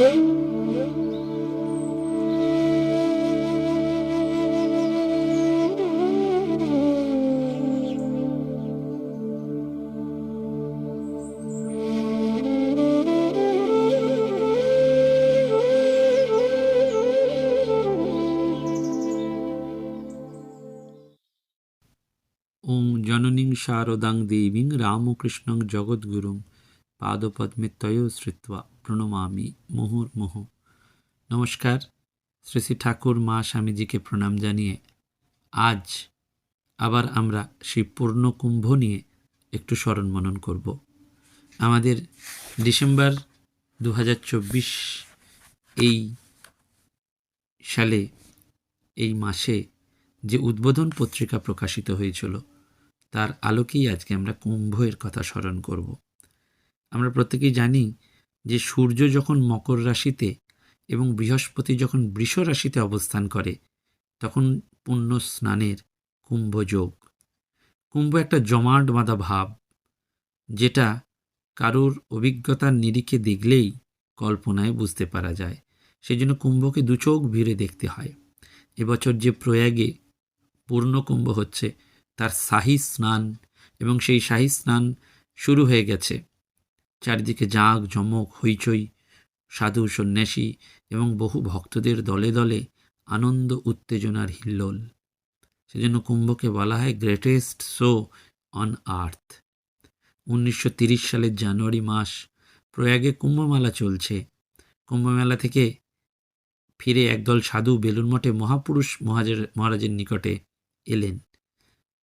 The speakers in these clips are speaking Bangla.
ওং জননীং শারদাং দেবীং রামকৃষ্ণং জগদ্গুরুং পাদপদ্মে তয় শ্রিত্বা। প্রণমামি মুহুর্মুহ নমস্কার, শ্রী শ্রী ঠাকুর মা স্বামীজিকে প্রণাম জানিয়ে আজ আবার আমরা সেই পূর্ণ কুম্ভ নিয়ে একটু স্মরণ মনন করব। আমাদের ডিসেম্বর দু হাজার চব্বিশ এই সালে, এই মাসে যে উদ্বোধন পত্রিকা প্রকাশিত হয়েছিল, তার আলোকেই আজকে আমরা কুম্ভের কথা স্মরণ করব। আমরা প্রত্যেকেই জানি যে সূর্য যখন মকর রাশিতে এবং বৃহস্পতি যখন বৃষ রাশিতে অবস্থান করে, তখন পুণ্য স্নানের কুম্ভ যোগ। কুম্ভ একটা জমাট বাঁধা ভাব, যেটা কারোর অভিজ্ঞতার নিরিখে দেখলেই কল্পনায় বুঝতে পারা যায়। সেই জন্য কুম্ভকে দু চোখ ভিড়ে দেখতে হয়। এবছর যে প্রয়াগে পূর্ণ কুম্ভ হচ্ছে, তার শাহী স্নান এবং সেই শাহী স্নান শুরু হয়ে গেছে। চারিদিকে জাঁক জমক, হইচই, সাধু সন্ন্যাসী এবং বহু ভক্তদের দলে দলে আনন্দ, উত্তেজনার হিল্লোল। সেজন্য কুম্ভকে বলা হয় গ্রেটেস্ট শো অন আর্থ। উনিশশো সালের জানুয়ারি মাস প্রয়াগে কুম্ভমেলা চলছে। কুম্ভমেলা থেকে ফিরে একদল সাধু বেলুন মঠে মহাপুরুষ মহাজের, মহারাজের নিকটে এলেন।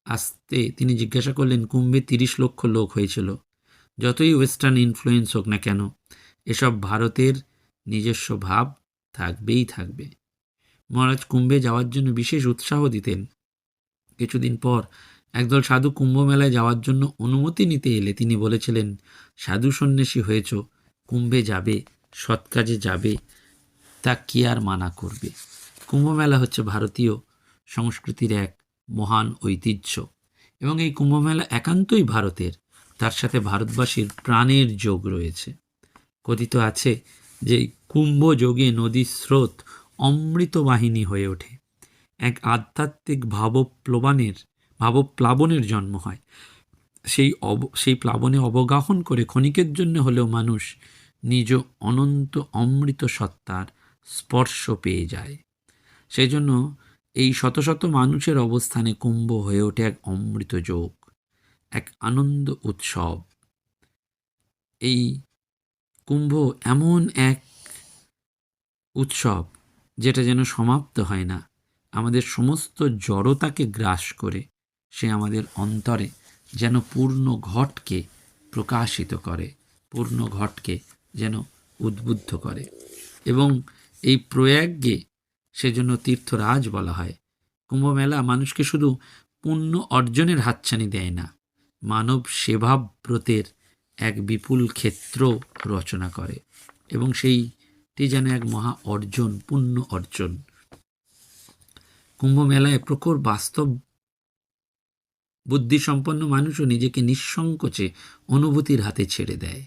আসতে তিনি জিজ্ঞাসা করলেন, কুম্ভে তিরিশ লক্ষ লোক হয়েছিল। যতই ওয়েস্টার্ন ইনফ্লুয়েন্স হোক না কেন, এসব ভারতের নিজস্ব ভাব থাকবেই থাকবে। মহারাজ কুম্ভে যাওয়ার জন্য বিশেষ উৎসাহ দিতেন। কিছুদিন পর একদল সাধু কুম্ভ মেলায় যাওয়ার জন্য অনুমতি নিতে এলে তিনি বলেছিলেন, সাধু সন্ন্যাসী হয়েছ, কুম্ভে যাবে, সৎ কাজে যাবে, তা কি আর মানা করবে? কুম্ভমেলা হচ্ছে ভারতীয় সংস্কৃতির এক মহান ঐতিহ্য এবং এই কুম্ভমেলা একান্তই ভারতের। তার সাথে ভারতবাসীর প্রাণের যোগ রয়েছে। কথিত আছে যে কুম্ভ যোগে নদীর স্রোত অমৃত বাহিনী হয়ে ওঠে। এক আধ্যাত্মিক ভাবপ্লবানের, ভাবপ্লাবনের জন্ম হয়। সেই অব, সেই প্লাবনে অবগাহন করে ক্ষণিকের জন্য হলেও মানুষ নিজ অনন্ত অমৃত সত্তার স্পর্শ পেয়ে যায়। সেই জন্য এই শত শত মানুষের অবস্থানে কুম্ভ হয়ে ওঠে এক অমৃত যোগ। এক আনন্দ উৎসব। এই কুম্ভ এমন এক উৎসব যেটা যেন সমাপ্ত হয় না। আমাদের সমস্ত জড়তাকে গ্রাস করে সে আমাদের অন্তরে যেন পূর্ণ ঘটকে প্রকাশিত করে, পূর্ণ ঘটকে যেন উদ্বুদ্ধ করে এবং এই প্রয়াগকে সেজন্য তীর্থরাজ বলা হয়। কুম্ভমেলা মানুষকে শুধু পুণ্য অর্জনের হাতছানি দেয় না মানব সেবাব্রতের এক বিপুল ক্ষেত্র রচনা করে এবং সেইটি যেন এক মহা অর্জন, পুণ্য অর্জন। কুম্ভ মেলায় প্রখর বাস্তব বুদ্ধিসম্পন্ন মানুষও নিজেকে নিঃসংকোচে অনুভূতির হাতে ছেড়ে দেয়।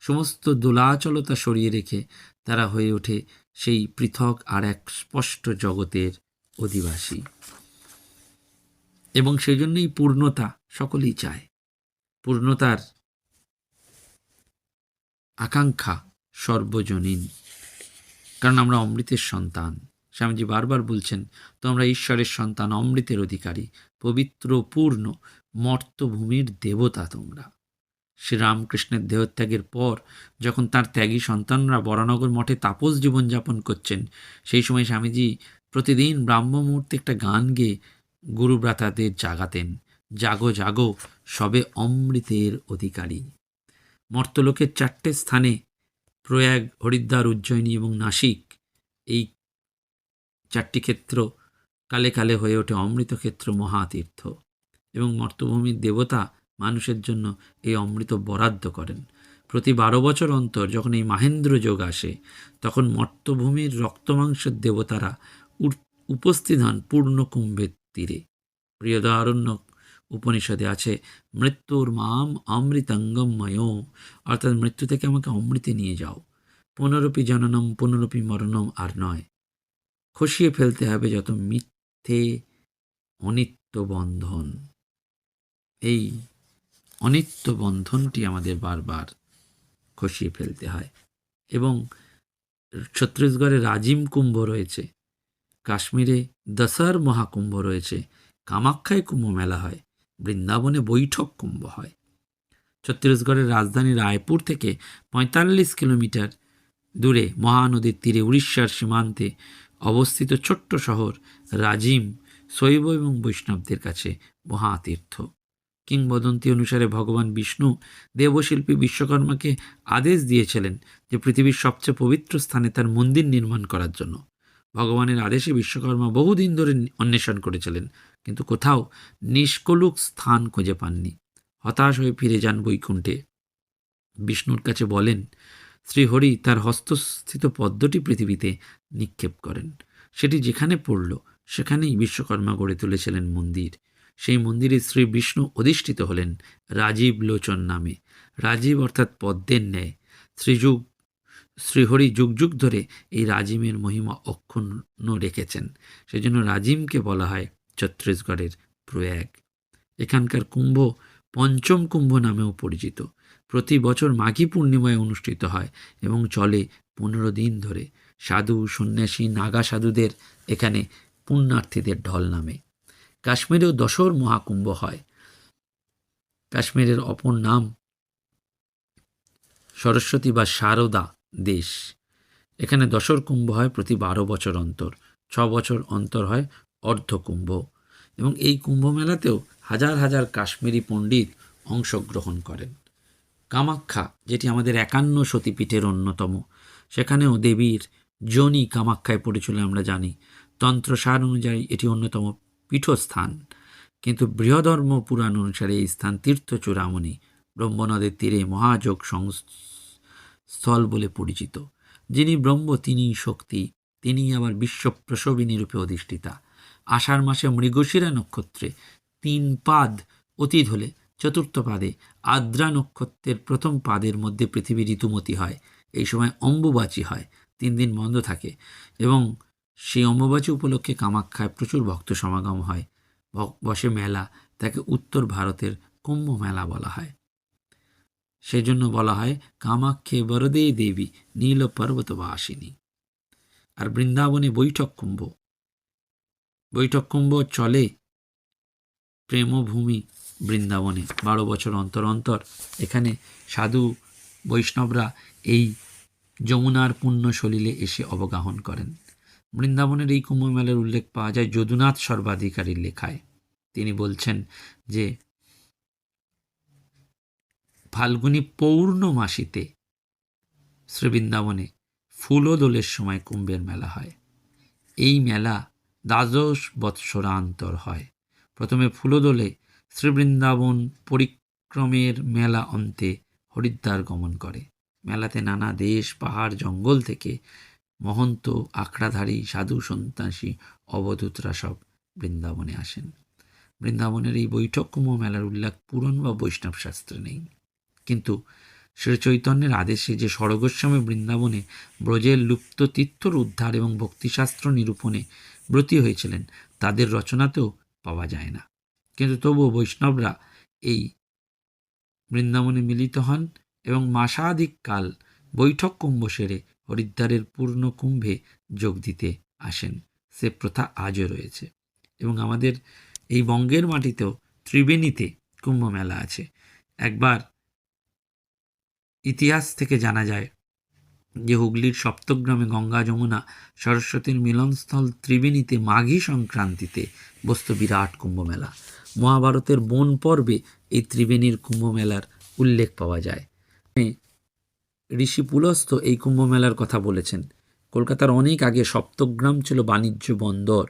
সমস্ত দোলাচলতা সরিয়ে রেখে তারা হয়ে ওঠে সেই পৃথক আর এক স্পষ্ট জগতের অধিবাসী। এবং সেই জন্যই পূর্ণতা সকলেই চায়। পূর্ণতার আকাঙ্ক্ষা সর্বজনীন। কারণ আমরা অমৃতের সন্তান। স্বামীজি বারবার বলছেন তোমরা ঈশ্বরের সন্তান, অমৃতের অধিকারী, পবিত্র, পূর্ণ, মর্তভূমির দেবতা তোমরা। শ্রীরামকৃষ্ণের দেহত্যাগের পর যখন তার ত্যাগী সন্তানরা বরানগর মঠে তাপস জীবনযাপন করছেন, সেই সময় স্বামীজি প্রতিদিন ব্রাহ্ম মুহূর্তে একটা গান গেয়ে গুরুব্রাতাদের জাগাতেন। জাগো জাগো, সবে অমৃতের অধিকারী। মর্তলোকের চারটে স্থানে প্রয়াগ, হরিদ্বার, উজ্জয়িনী এবং নাসিক এই চারটি ক্ষেত্র কালে কালে হয়ে ওঠে অমৃত ক্ষেত্র মহাতীর্থ এবং মর্তভূমির দেবতা মানুষের জন্য এই অমৃত বরাদ্দ করেন। প্রতি বারো বছর অন্তর যখন এই মাহেন্দ্র যোগ আসে, তখন মর্তভূমির রক্তমাংসের দেবতারা উপস্থিত হন পূর্ণ কুম্ভের তীরে। প্রিয়দারণ্য উপনিষদে আছে, মৃত্যুর মাম অমৃতাঙ্গময় অর্থাৎ মৃত্যু থেকে আমাকে অমৃতে নিয়ে যাও। পুনরপি জননম, পুনরপি মরণম আর নয়। খসিয়ে ফেলতে হবে যত মিথ্যে অনিত্য বন্ধন। এই অনিত্য বন্ধনটি আমাদের বারবার খসিয়ে ফেলতে হয়। এবং ছত্তিশগড়ে রাজিম কুম্ভ রয়েছে। কাশ্মীরে দশার মহাকুম্ভ রয়েছে। কামাখ্যায় কুম্ভ মেলা হয়। বৃন্দাবনে বৈঠক কুম্ভ হয়। ছত্তিশগড়ের রাজধানী রায়পুর থেকে পঁয়তাল্লিশ কিলোমিটার দূরে মহানদীর তীরে উড়িষ্যার সীমান্তে অবস্থিত ছোট্ট শহর রাজিম শৈব এবং বৈষ্ণবদের কাছে মহাতীর্থ। কিংবদন্তি অনুসারে ভগবান বিষ্ণু দেবশিল্পী বিশ্বকর্মাকে আদেশ দিয়েছিলেন যে পৃথিবীর সবচেয়ে পবিত্র স্থানে তার মন্দির নির্মাণ করার জন্য। ভগবানের আদেশে বিশ্বকর্মা বহুদিন ধরে অন্বেষণ করেছিলেন, কিন্তু কোথাও নিষ্কলুক স্থান খুঁজে পাননি। হতাশ হয়ে ফিরে যান বৈকুণ্ঠে। বিষ্ণুর কাছে বলেন, শ্রীহরি তার হস্তস্থিত পদ্মটি পৃথিবীতে নিক্ষেপ করেন। সেটি যেখানে পড়ল, সেখানেই বিশ্বকর্মা গড়ে তুলেছিলেন মন্দির। সেই মন্দিরে শ্রী বিষ্ণু অধিষ্ঠিত হলেন রাজীব লোচন নামে। রাজীব অর্থাৎ পদ্মের ন্যায়। শ্রীযুগ শ্রীহরি যুগ যুগ ধরে এই রাজিমের মহিমা অক্ষুণ্ণ রেখেছেন। সেজন্য রাজিমকে বলা হয় ছত্তিশগড়ের প্রয়াগ। এখানকার কুম্ভ পঞ্চম কুম্ভ নামেও পরিচিত। প্রতি বছর মাঘী পূর্ণিমায় অনুষ্ঠিত হয় এবং চলে পনেরো দিন ধরে। সাধু, সন্ন্যাসী, নাগা সাধুদের এখানে পুণ্যার্থীদের ঢল নামে। কাশ্মীরেও দশর মহাকুম্ভ হয়। কাশ্মীরের অপর নাম সরস্বতী বা শারদা দেশ। এখানে দশর কুম্ভ হয় প্রতি বারো বছর অন্তর। ছ বছর অন্তর হয় অর্ধকুম্ভ এবং এই কুম্ভ মেলাতেও হাজার হাজার কাশ্মীরি পণ্ডিত অংশগ্রহণ করেন। কামাখ্যা, যেটি আমাদের একান্ন সতীপীঠের অন্যতম, সেখানেও দেবীর যোনি কামাখ্যায় পড়েছিল আমরা জানি। তন্ত্রসার অনুযায়ী এটি অন্যতম পীঠস্থান। কিন্তু বৃহধর্ম পুরাণ অনুসারে এই স্থান তীর্থ চূড়ামণি ব্রহ্মনদের তীরে মহাযোগ স্থল বলে পরিচিত, যিনি ব্রহ্ম তিনি শক্তি তিনি আবার বিশ্ব প্রসবিনী রূপে অধিষ্ঠিতা। আষাঢ় মাসে মৃগশিরা নক্ষত্রে তিন পাদ অতীত হলে, চতুর্থ পাদে আদ্রা নক্ষত্রের প্রথম পাদের মধ্যে পৃথিবী ঋতুমতি হয়। এই সময় অম্বুবাচী হয়, তিন দিন বন্ধ থাকে এবং সেই অম্বুবাচী উপলক্ষে কামাখ্যায় প্রচুর ভক্ত সমাগম হয়। বসে মেলা, তাকে উত্তর ভারতের কুম্ভ মেলা বলা হয়। সেজন্য বলা হয় কামাক্ষে বরদে দেবী নীল পর্বতবাসিনী আর বৃন্দাবনে বৈঠক কুম্ভ। বৈঠক কুম্ভ চলে প্রেমভূমি বৃন্দাবনে, বারো বছর অন্তর অন্তর। এখানে সাধু বৈষ্ণবরা এই যমুনার পুণ্য সলিলে এসে অবগাহন করেন। বৃন্দাবনের এই কুম্ভমেলার উল্লেখ পাওয়া যায় যদুনাথ সর্বাধিকারীর লেখায়। তিনি বলছেন যে ফাল্গুনী পৌর্ণমাসিতে শ্রীবৃন্দাবনে ফুলদোলের সময় কুম্ভের মেলা হয়। এই মেলা দ্বাদশ বৎসরান্তর হয়। প্রথমে ফুলদোলে শ্রীবৃন্দাবন পরিক্রমের মেলা অন্তে হরিদ্বার গমন করে। মেলাতে নানা দেশ, পাহাড়, জঙ্গল থেকে মহন্ত, আখড়াধারী, সাধু সন্ত্রাসী অবধূতরা সব বৃন্দাবনে আসেন। বৃন্দাবনের এই বৈঠক কুম্ভ মেলার উল্লেখ পুরন বা বৈষ্ণব শাস্ত্রে নেই। কিন্তু শ্রী চৈতন্যের আদেশে যে স্বর্গস্বামী বৃন্দাবনে ব্রজের লুপ্ত তীর্থর উদ্ধার এবং ভক্তিশাস্ত্র নিরূপণে ব্রতী হয়েছিলেন, তাদের রচনাতেও পাওয়া যায় না। কিন্তু তবুও বৈষ্ণবরা এই বৃন্দাবনে মিলিত হন এবং মাসাধিক কাল বৈঠক কুম্ভ সেরে হরিদ্বারের পূর্ণ কুম্ভে যোগ দিতে আসেন। সে প্রথা আজও রয়েছে এবং আমাদের এই বঙ্গের মাটিতেও ত্রিবেণীতে কুম্ভ মেলা আছে। একবার ইতিহাস থেকে জানা যায় যে হুগলির সপ্তগ্রামে গঙ্গা যমুনা, সরস্বতীর মিলনস্থল ত্রিবেণীতে মাঘী সংক্রান্তিতে বসত বিরাট কুম্ভমেলা। মহাভারতের বন পর্বে এই ত্রিবেণীর কুম্ভমেলার উল্লেখ পাওয়া যায়। ঋষি পুলস্ত এই কুম্ভমেলার কথা বলেছেন। কলকাতার অনেক আগে সপ্তগ্রাম ছিল বাণিজ্য বন্দর।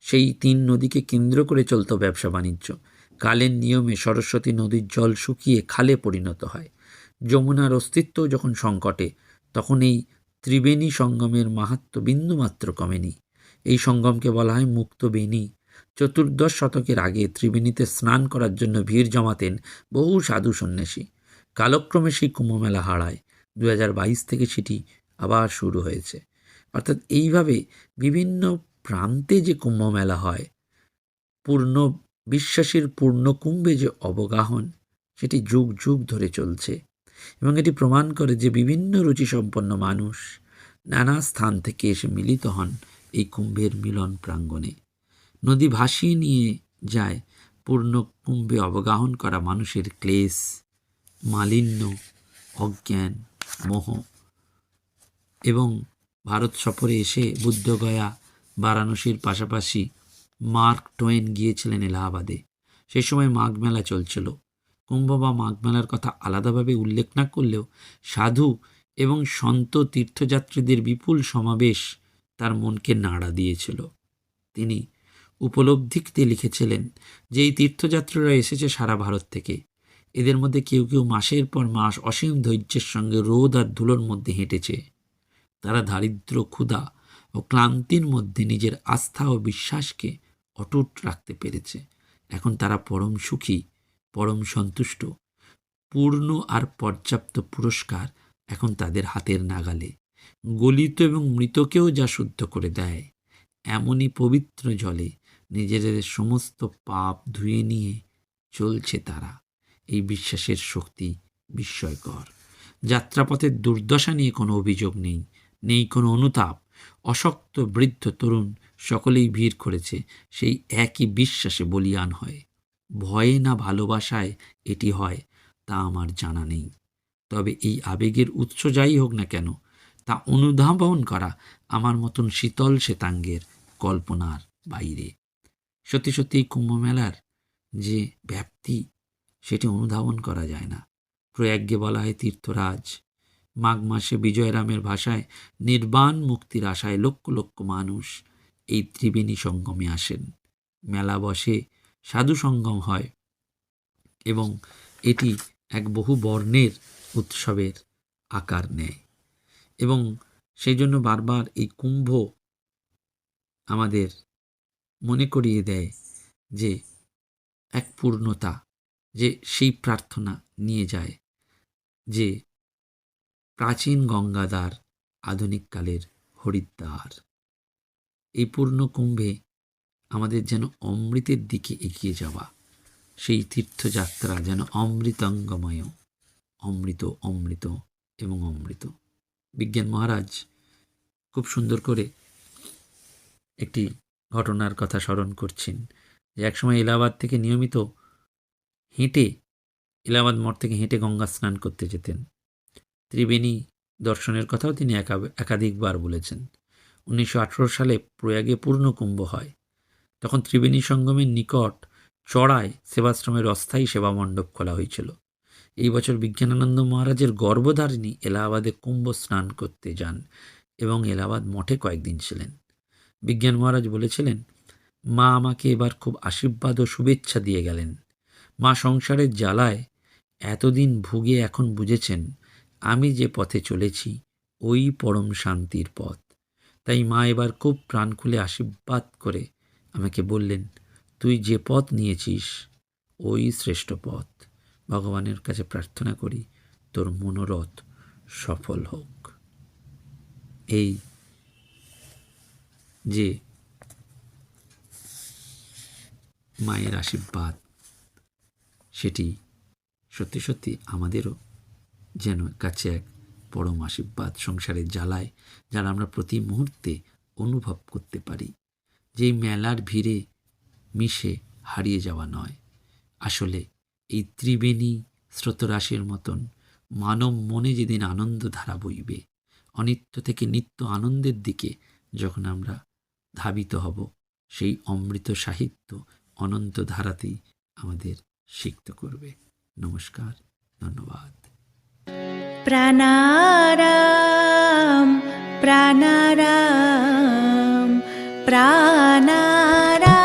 সেই তিন নদীকে কেন্দ্র করে চলত ব্যবসা বাণিজ্য। কালের নিয়মে সরস্বতী নদীর জল শুকিয়ে খালে পরিণত হয়। যমুনার অস্তিত্ব যখন সংকটে, তখন এই ত্রিবেণী সঙ্গমের মাহাত্ম বিন্দুমাত্র কমেনি। এই সঙ্গমকে বলা হয় মুক্ত বেণী। চতুর্দশ শতকের আগে ত্রিবেণীতে স্নান করার জন্য ভিড় জমাতেন বহু সাধু সন্ন্যাসী। কালক্রমে সেই কুম্ভমেলা হারায়। দু হাজার বাইশ থেকে সেটি আবার শুরু হয়েছে। অর্থাৎ এইভাবে বিভিন্ন প্রান্তে যে কুম্ভমেলা হয়, পূর্ণ বিশ্বাসের পূর্ণ কুম্ভে যে অবগাহন, সেটি যুগ যুগ ধরে চলছে। এবং এটি প্রমাণ করে যে বিভিন্ন রুচিসম্পন্ন মানুষ নানা স্থান থেকে এসে মিলিত হন এই কুম্ভের মিলন প্রাঙ্গণে। নদী ভাসিয়ে নিয়ে যায় পূর্ণ কুম্ভে অবগাহন করা মানুষের ক্লেশ, মালিন্য, অজ্ঞান, মোহ এবং ভারত সফরে এসে বুদ্ধগয়া বারাণসীর পাশাপাশি মার্ক টোয়েন গিয়েছিলেন এলাহাবাদে। সেই সময় মাঘ মেলা চলছিল। কুম্ভ বা মাঘ মেলার কথা আলাদাভাবে উল্লেখ না করলেও সাধু এবং সন্ত তীর্থযাত্রীদের বিপুল সমাবেশ তার মনকে নাড়া দিয়েছিল। তিনি উপলব্ধিতে লিখেছিলেন যে, এই তীর্থযাত্রীরা এসেছে সারা ভারত থেকে। এদের মধ্যে কেউ কেউ মাসের পর মাস অসীম ধৈর্যের সঙ্গে রোদ আর ধুলোর মধ্যে হেঁটেছে। তারা দারিদ্র, ক্ষুধা ও ক্লান্তির মধ্যে নিজের আস্থা ও বিশ্বাসকে অটুট রাখতে পেরেছে। এখন তারা পরম সুখী পরম সন্তুষ্ট। পূর্ণ আর পর্যাপ্ত পুরস্কার এখন তাদের হাতের নাগালে। গলিত এবং মৃতকেও যা শুদ্ধ করে দেয়, এমনই পবিত্র জলে নিজেদের সমস্ত পাপ ধুয়ে নিয়ে চলছে তারা। এই বিশ্বাসের শক্তি বিস্ময়কর। যাত্রাপথের দুর্দশা নিয়ে কোনো অভিযোগ নেই নেই কোনো অনুতাপ। অশক্ত বৃদ্ধ তরুণ সকলেই ভিড় করেছে সেই একই বিশ্বাসে বলিয়ান হয়। ভয়ে না ভালোবাসায় এটি হয়, তা আমার জানা নেই। তবে এই আবেগের উৎস যাই হোক না কেন, তা অনুধাবন করা আমার মতন শীতল শ্বেতাঙ্গের কল্পনার বাইরে। সত্যি সত্যি কুম্ভমেলার যে ব্যাপ্তি, সেটি অনুধাবন করা যায় না। প্রয়াজ্ঞে বলা হয় তীর্থরাজ। মাঘ মাসে বিজয়রামের ভাষায় নির্বাণ মুক্তির আশায় লক্ষ লক্ষ মানুষ এই ত্রিবেণী সঙ্গমে আসেন। মেলা বসে সাধু সঙ্গম হয় এবং এটি এক বহু বর্ণের উৎসবের আকার নেয়। এবং সেই জন্য বারবার এই কুম্ভ আমাদের মনে করিয়ে দেয় যে এক পূর্ণতা, যে সেই প্রার্থনা নিয়ে যায়, যে প্রাচীন গঙ্গাদার আধুনিককালের হরিদ্বার। এই পূর্ণ কুম্ভে আমাদের যেন অমৃতের দিকে এগিয়ে যাওয়া। সেই তীর্থযাত্রা যেন অমৃতাঙ্গময়। অমৃত অমৃত এবং অমৃত। বিজ্ঞান মহারাজ খুব সুন্দর করে একটি ঘটনার কথা স্মরণ করছেন। যে একসময় এলাহাবাদ থেকে নিয়মিত হেঁটে এলাহাবাদ মঠ থেকে হেঁটে গঙ্গা স্নান করতে যেতেন। ত্রিবেণী দর্শনের কথাও তিনি একা- একাধিকবার বলেছেন। উনিশশো আঠেরো সালে প্রয়াগে পূর্ণ কুম্ভ হয়। তখন ত্রিবেণী সঙ্গমের নিকট চড়ায় সেবাশ্রমের অস্থায়ী সেবা মণ্ডপ খোলা হয়েছিল। এই বছর বিজ্ঞানানন্দ মহারাজের গর্ভধারিণী এলাহাবাদে কুম্ভ স্নান করতে যান এবং এলাহাবাদ মঠে কয়েকদিন ছিলেন। বিজ্ঞান মহারাজ বলেছিলেন, মা আমাকে এবার খুব আশীর্বাদ ও শুভেচ্ছা দিয়ে গেলেন। মা সংসারের জ্বালায় এতদিন ভুগে এখন বুঝেছেন, আমি যে পথে চলেছি, ওই পরম শান্তির পথ। তাই মা এবার খুব প্রাণ খুলে আশীর্বাদ করে আমাকে বললেন, তুই যে পথ নিয়েছিস, ওই শ্রেষ্ঠ পথ। ভগবানের কাছে প্রার্থনা করি, তোর মনোরথ সফল হোক। এই যে মায়ের আশীর্বাদ, সেটি সত্যি সত্যি আমাদেরও যেন কাছে এক পরম আশীর্বাদ সংসারের জ্বালায়, যারা আমরা প্রতি মুহূর্তে অনুভব করতে পারি। যে মেলার ভিড়ে মিশে হারিয়ে যাওয়া নয়। আসলে এই ত্রিবেণী স্রোতরাশির মতন মানব মনে যেদিন আনন্দ ধারা বইবে, অনিত্য থেকে নিত্য আনন্দের দিকে যখন আমরা ধাবিত হব, সেই অমৃত সাহিত্য অনন্ত ধারাতেই আমাদের সিক্ত করবে। নমস্কার, ধন্যবাদ। প্রাণারাম প্রাণারাম। প্রাণারাম